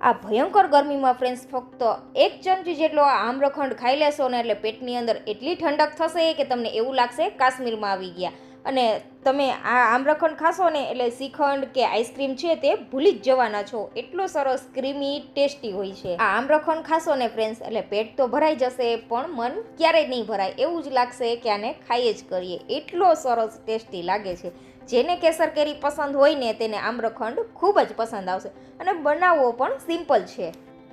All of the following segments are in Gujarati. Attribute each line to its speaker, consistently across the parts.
Speaker 1: આ ભયંકર ગરમીમાં ફ્રેન્ડ્સ ફક્ત એક ચમચી જેટલો આ આમ્રખંડ ખાઈ લેશો ને એટલે પેટની અંદર એટલી ઠંડક થશે કે તમને એવું લાગશે કાશ્મીરમાં આવી ગયા. અને તમે આ આમ્રખંડ ખાશો ને એટલે શ્રીખંડ કે આઈસ્ક્રીમ છે તે ભૂલી જ જવાના છો. એટલો સરસ ક્રીમી ટેસ્ટી હોય છે. આ આમ્રખંડ ખાશો ને ફ્રેન્ડ્સ એટલે પેટ તો ભરાઈ જશે, પણ મન ક્યારેય નહીં ભરાય. એવું જ લાગશે કે આને ખાઈએ જ કરીએ. એટલો સરસ ટેસ્ટી લાગે છે. જેને કેસર કેરી પસંદ હોય ને તેને આમ્રખંડ ખૂબ જ પસંદ આવશે અને બનાવવો પણ સિમ્પલ છે.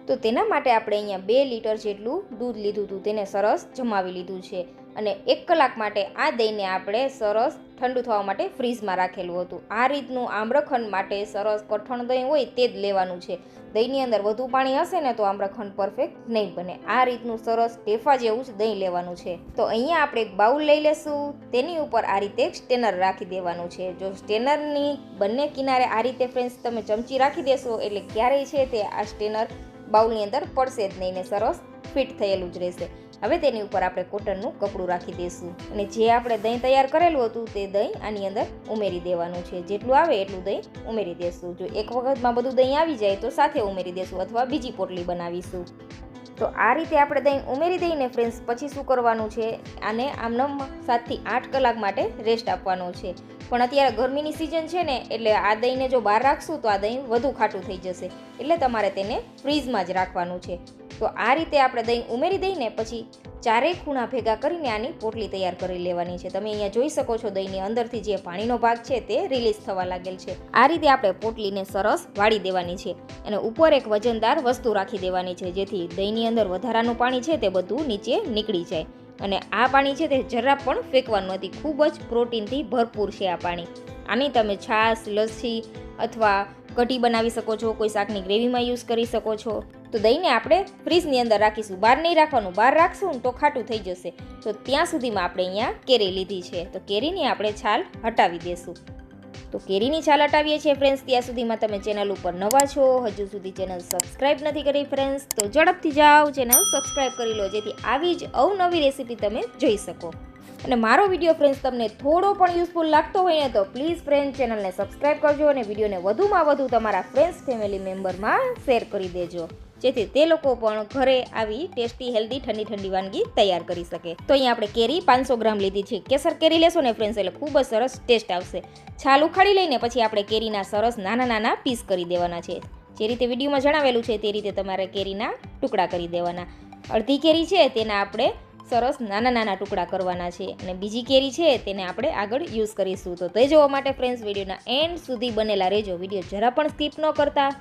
Speaker 1: તો તેના માટે આપણે અહીંયા બે લીટર જેટલું દૂધ લીધું હતું, તેને સરસ જમાવી લીધું છે. અને એક કલાક માટે આ દહીંને આપણે સરસ ઠંડુ થવા માટે ફ્રીઝમાં રાખેલું હતું. આ રીતનું આમ્રખંડ માટે સરસ કઠણ દહીં હોય તે જ લેવાનું છે. દહીંની અંદર વધુ પાણી હશે ને તો આમ્રખંડ પરફેક્ટ નહીં બને. આ રીતનું સરસ ટેફા જેવું જ દહીં લેવાનું છે. તો અહીંયા આપણે એક બાઉલ લઈ લેશું. તેની ઉપર આ રીતે સ્ટેનર રાખી દેવાનું છે. જો સ્ટેનરની બંને કિનારે આ રીતે ફ્રેન્ડ્સ તમે ચમચી રાખી દેશો એટલે ક્યારેય છે તે આ સ્ટેનર બાઉલની અંદર પડશે જ નહીં ને સરસ ફિટ થયેલું જ રહેશે. હવે તેની ઉપર આપણે કોટનનું કપડું રાખી દઈશું. અને જે આપણે દહીં તૈયાર કરેલું હતું તે દહીં આની અંદર ઉમેરી દેવાનું છે. જેટલું આવે એટલું દહીં ઉમેરી દેશું. જો એક વખતમાં બધું દહીં આવી જાય તો સાથે ઉમેરી દેશું અથવા બીજી પોટલી બનાવીશું. તો આ રીતે આપણે દહીં ઉમેરી દઈને ફ્રેન્ડ્સ પછી શું કરવાનું છે? આને આમનમ સાતથી આઠ કલાક માટે રેસ્ટ આપવાનો છે. પણ અત્યારે ગરમીની સિઝન છે ને, એટલે આ દહીંને જો બહાર રાખશું તો આ દહીં વધુ ખાટું થઈ જશે. એટલે તમારે તેને ફ્રીજમાં જ રાખવાનું છે. તો આ રીતે આપણે દહીં ઉમેરી દઈને પછી ચારેય ખૂણા ભેગા કરીને આની પોટલી તૈયાર કરી લેવાની છે. તમે અહીંયા જોઈ શકો છો દહીંની અંદરથી જે પાણીનો ભાગ છે તે રિલીઝ થવા લાગેલ છે. આ રીતે આપણે પોટલીને સરસ વાળી દેવાની છે અને ઉપર એક વજનદાર વસ્તુ રાખી દેવાની છે જેથી દહીંની અંદર વધારાનું પાણી છે તે બધું નીચે નીકળી જાય. અને આ પાણી છે તે જરા પણ ફેંકવાનું નથી. ખૂબ જ પ્રોટીનથી ભરપૂર છે આ પાણી. આની તમે છાશ, લસ્સી અથવા કઢી બનાવી શકો છો, કોઈ શાકની ગ્રેવીમાં યુઝ કરી શકો છો. તો દહીંને આપણે ફ્રીજની અંદર રાખીશું. બહાર નહીં રાખવાનું. બહાર રાખશું તો ખાટું થઈ જશે. તો ત્યાં સુધીમાં આપણે અહીંયા કેરી લીધી છે. તો કેરીની આપણે છાલ હટાવી દેશું. તો કેરીની છાલ હટાવીએ છીએ ફ્રેન્ડ્સ ત્યાં સુધીમાં તમે ચેનલ ઉપર નવા છો, હજુ સુધી ચેનલ સબસ્ક્રાઈબ નથી કરી ફ્રેન્ડ્સ તો ઝડપથી જાઓ ચેનલ સબસ્ક્રાઈબ કરી લો, જેથી આવી જ અવનવી રેસીપી તમે જોઈ શકો. અને મારો વીડિયો ફ્રેન્ડ્સ તમને થોડો પણ યુઝફુલ લાગતો હોય ને તો પ્લીઝ ફ્રેન્ડ ચેનલને સબસ્ક્રાઈબ કરજો અને વિડીયોને વધુમાં વધુ તમારા ફ્રેન્ડ્સ ફેમિલી મેમ્બરમાં શેર કરી દેજો. જેથી તે લોકો પણ ઘરે આવી ટેસ્ટી, હેલ્ધી, ઠંડી ઠંડી વાનગી તૈયાર કરી શકે. તો અહીંયા આપણે કેરી પાંચસો ગ્રામ લીધી છે. કેસર કેરી લેશો ને ફ્રેન્ડ્સ એટલે ખૂબ જ સરસ ટેસ્ટ આવશે. છાલ ઉખાડી લઈને પછી આપણે કેરીના સરસ નાના નાના પીસ કરી દેવાના છે. જે રીતે વિડીયોમાં જણાવેલું છે તે રીતે તમારે કેરીના ટુકડા કરી દેવાના. અડધી કેરી છે તેના આપણે સરસ નાના નાના ટુકડા કરવાના છે. અને બીજી કેરી છે તેને આપણે આગળ યુઝ કરીશું. તો તે જોવા માટે ફ્રેન્ડ્સ વિડીયોના એન્ડ સુધી બનેલા રહેજો. વીડિયો જરા પણ સ્કીપ ન કરતા.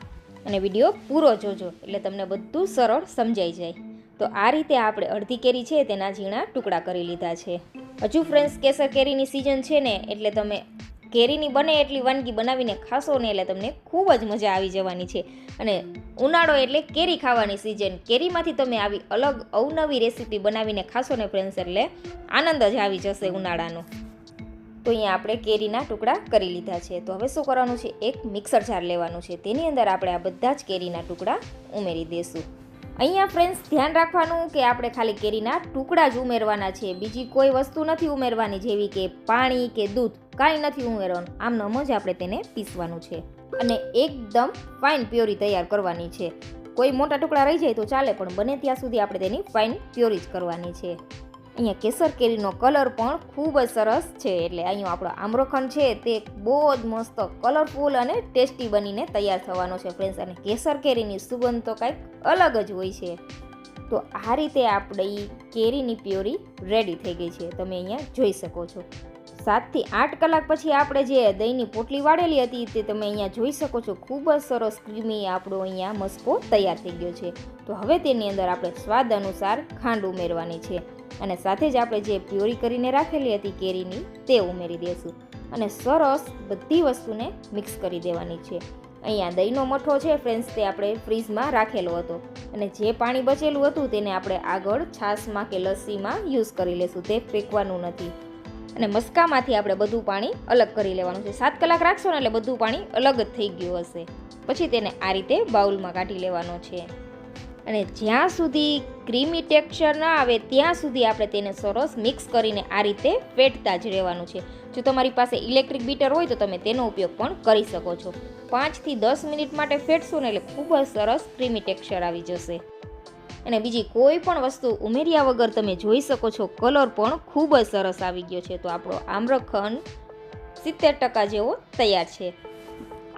Speaker 1: અને વીડિયો પૂરો જોજો એટલે તમને બધું સરળ સમજાઈ જાય. તો આ રીતે આપણે અડધી કેરી છે તેના ઝીણા ટુકડા કરી લીધા છે. હજુ ફ્રેન્ડ્સ કેસર કેરીની સિઝન છે ને એટલે તમે કેરીની બને એટલી વાનગી બનાવીને ખાશો ને એટલે તમને ખૂબ જ મજા આવી જવાની છે. અને ઉનાળો એટલે કેરી ખાવાની સિઝન કેરીમાંથી તમે આવી અલગ અવનવી રેસીપી બનાવીને ખાશો ને ફ્રેન્ડ્સ એટલે આનંદ જ આવી જશે ઉનાળાનો. તો અહીંયા આપણે કેરીના ટુકડા કરી લીધા છે. તો હવે શું કરવાનું છે? એક મિક્સર જાર લેવાનું છે. તેની અંદર આપણે આ બધા જ કેરીના ટુકડા ઉમેરી દઈશું અહીંયા ફ્રેન્ડ્સ ધ્યાન રાખવાનું કે આપણે ખાલી કેરીના ટુકડા જ ઉમેરવાના છે. બીજી કોઈ વસ્તુ નથી ઉમેરવાની જેવી કે પાણી કે દૂધ, કાંઈ નથી ઉમેરવાનું. આમ નમ જ આપણે તેને પીસવાનું છે. અને એકદમ ફાઇન પ્યોરી તૈયાર કરવાની છે. કોઈ મોટા ટુકડા રહી જાય તો ચાલે, પણ બને ત્યાં સુધી આપણે તેની ફાઇન પ્યોરી જ કરવાની છે. અહીંયા કેસર કેરીનો કલર પણ ખૂબ જ સરસ છે. એટલે અહીંયા આપણો આમ્રખંડ છે તે બહુ જ મસ્ત કલરફુલ અને ટેસ્ટી બનીને તૈયાર થવાનો છે ફ્રેન્ડ્સ અને કેસર કેરીની સુગંધ તો કાંઈક અલગ જ હોય છે. તો આ રીતે આપણી કેરીની પ્યોરી રેડી થઈ ગઈ છે. તમે અહીંયા જોઈ શકો છો. સાતથી આઠ કલાક પછી આપણે જે દહીંની પોટલી વાળેલી હતી તે તમે અહીંયા જોઈ શકો છો. ખૂબ જ સરસ ક્રીમી આપણો અહીંયા મસ્કો તૈયાર થઈ ગયો છે. તો હવે તેની અંદર આપણે સ્વાદ અનુસાર ખાંડ ઉમેરવાની છે. અને સાથે જ આપણે જે પ્યોરી કરીને રાખેલી હતી કેરીની, તે ઉમેરી દઈશું અને સરસ બધી વસ્તુને મિક્સ કરી દેવાની છે. અહીંયા દહીંનો મઠો છે ફ્રેન્ડ્સ, તે આપણે ફ્રીઝમાં રાખેલો હતો. અને જે પાણી બચેલું હતું તેને આપણે આગળ છાશમાં કે લસ્સીમાં યુઝ કરી લેશું, તે ફેંકવાનું નથી. અને મસ્કામાંથી આપણે બધું પાણી અલગ કરી લેવાનું છે. સાત કલાક રાખશો ને એટલે બધું પાણી અલગ જ થઈ ગયું હશે. પછી તેને આ રીતે બાઉલમાં કાઢી લેવાનો છે. અને જ્યાં સુધી ક્રીમી ટેક્સચર ના આવે ત્યાં સુધી આપણે તેને સરસ મિક્સ કરીને આ રીતે ફેટતા જ રહેવાનું છે. જો તમારી પાસે ઇલેક્ટ્રિક બીટર હોય તો તમે તેનો ઉપયોગ પણ કરી શકો છો. પાંચથી દસ મિનિટ માટે ફેટશો ને એટલે ખૂબ જ સરસ ક્રીમી ટેક્સચર આવી જશે. અને બીજી કોઈ પણ વસ્તુ ઉમેર્યા વગર તમે જોઈ શકો છો કલર પણ ખૂબ જ સરસ આવી ગયો છે. તો આપણો આમ્રખંડ સિત્તેર ટકા જેવો તૈયાર છે.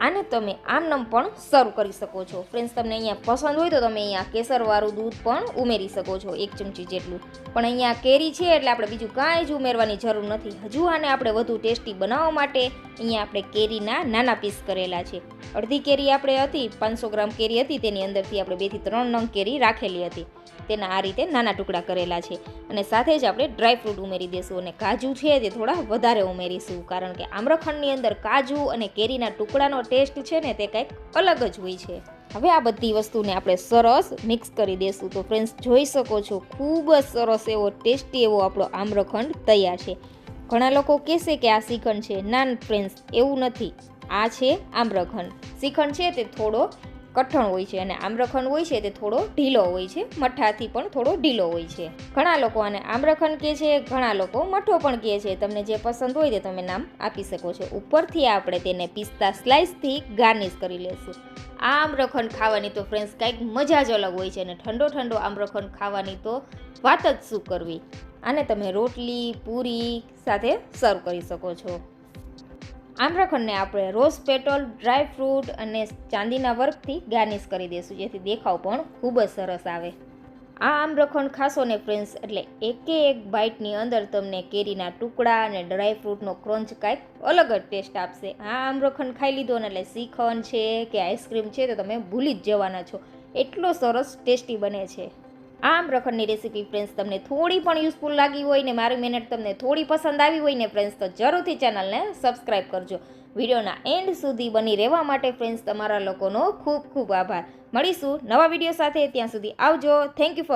Speaker 1: આને તમે આમનમ પણ સર્વ કરી શકો છો. ફ્રેન્ડ્સ તમને અહીંયા પસંદ હોય તો તમે અહીંયા કેસરવાળું દૂધ પણ ઉમેરી શકો છો, એક ચમચી જેટલું. પણ અહીંયા કેરી છે એટલે આપણે બીજું કાંઈ જ ઉમેરવાની જરૂર નથી. હજુ આને આપણે વધુ ટેસ્ટી બનાવવા માટે અહીંયા આપણે કેરીના નાના પીસ કરેલા છે. અડધી કેરી આપણે હતી, પાંચસો ગ્રામ કેરી હતી, તેની અંદરથી આપણે બેથી ત્રણ નંગ કેરી રાખેલી હતી. તેના આ રીતે નાના ટુકડા કરેલા છે અને સાથે જ આપણે ડ્રાય ફ્રૂટ ઉમેરી દઈશું અને કાજુ છે તે થોડા વધારે ઉમેરીશું, કારણ કે આમ્રખંડની અંદર કાજુ અને કેરીના ટુકડાનો ટેસ્ટ છે ને તે કંઈક અલગ જ હોય છે. હવે આ બધી વસ્તુને આપણે સરસ મિક્સ કરી દઈશું તો ફ્રેન્ડ્સ જોઈ શકો છો, ખૂબ જ સરસ એવો ટેસ્ટી એવો આપણો આમ્રખંડ તૈયાર છે. ઘણા લોકો કહેશે કે આ શ્રીખંડ છે. નાન ફ્રેન્ડ્સ એવું નથી. આ છે આમ્રખંડ. શ્રીખંડ છે તે થોડો કઠણ હોય છે અને આમ્રખંડ હોય છે તે થોડો ઢીલો હોય છે. મઠ્ઠાથી પણ થોડો ઢીલો હોય છે. ઘણા લોકો આને આમ્રખંડ કહે છે, ઘણા લોકો મઠો પણ કહે છે. તમને જે પસંદ હોય તે તમે નામ આપી શકો છો. ઉપરથી આપણે તેને પિસ્તા સ્લાઇસથી ગાર્નિશ કરી લેશું. આ આમ્રખંડ ખાવાની તો ફ્રેન્ડ્સ કંઈક મજા જ અલગ હોય છે અને ઠંડો ઠંડો આમ્રખંડ ખાવાની તો વાત જ શું કરવી? આને તમે રોટલી, પૂરી સાથે સર્વ કરી શકો છો. આમ્રખંડને આપણે રોઝ પેટલ ડ્રાય ફ્રૂટ અને ચાંદીના વર્કથી ગાર્નિશ કરી દઈશું, જેથી દેખાવ પણ ખૂબ જ સરસ આવે. આ આમ્રખંડ ખાશો ને ફ્રેન્ડ્સ એટલે એકે એક બાઇટની અંદર તમને કેરીના ટુકડા અને ડ્રાય ફ્રૂટનો ક્રંચ કાંઈક અલગ જ ટેસ્ટ આપશે. આ આમ્રખંડ ખાઈ લીધો ને એટલે શ્રીખંડ છે કે આઈસ્ક્રીમ છે તો તમે ભૂલી જ જવાના છો. એટલો સરસ ટેસ્ટી બને છે. આ આમ્રખંડની રેસીપી ફ્રેન્ડ્સ તમને થોડી પણ યુઝફુલ લાગી હોય ને મારી મહેનત તમને થોડી પસંદ આવી હોય ને ફ્રેન્ડ્સ તો જરૂરથી ચેનલને સબસ્ક્રાઈબ કરજો. વિડીયોના એન્ડ સુધી બની રહેવા માટે ફ્રેન્ડ્સ તમારા લોકોનો ખૂબ ખૂબ આભાર. મળીશું નવા વીડિયો સાથે, ત્યાં સુધી આવજો. Thank you for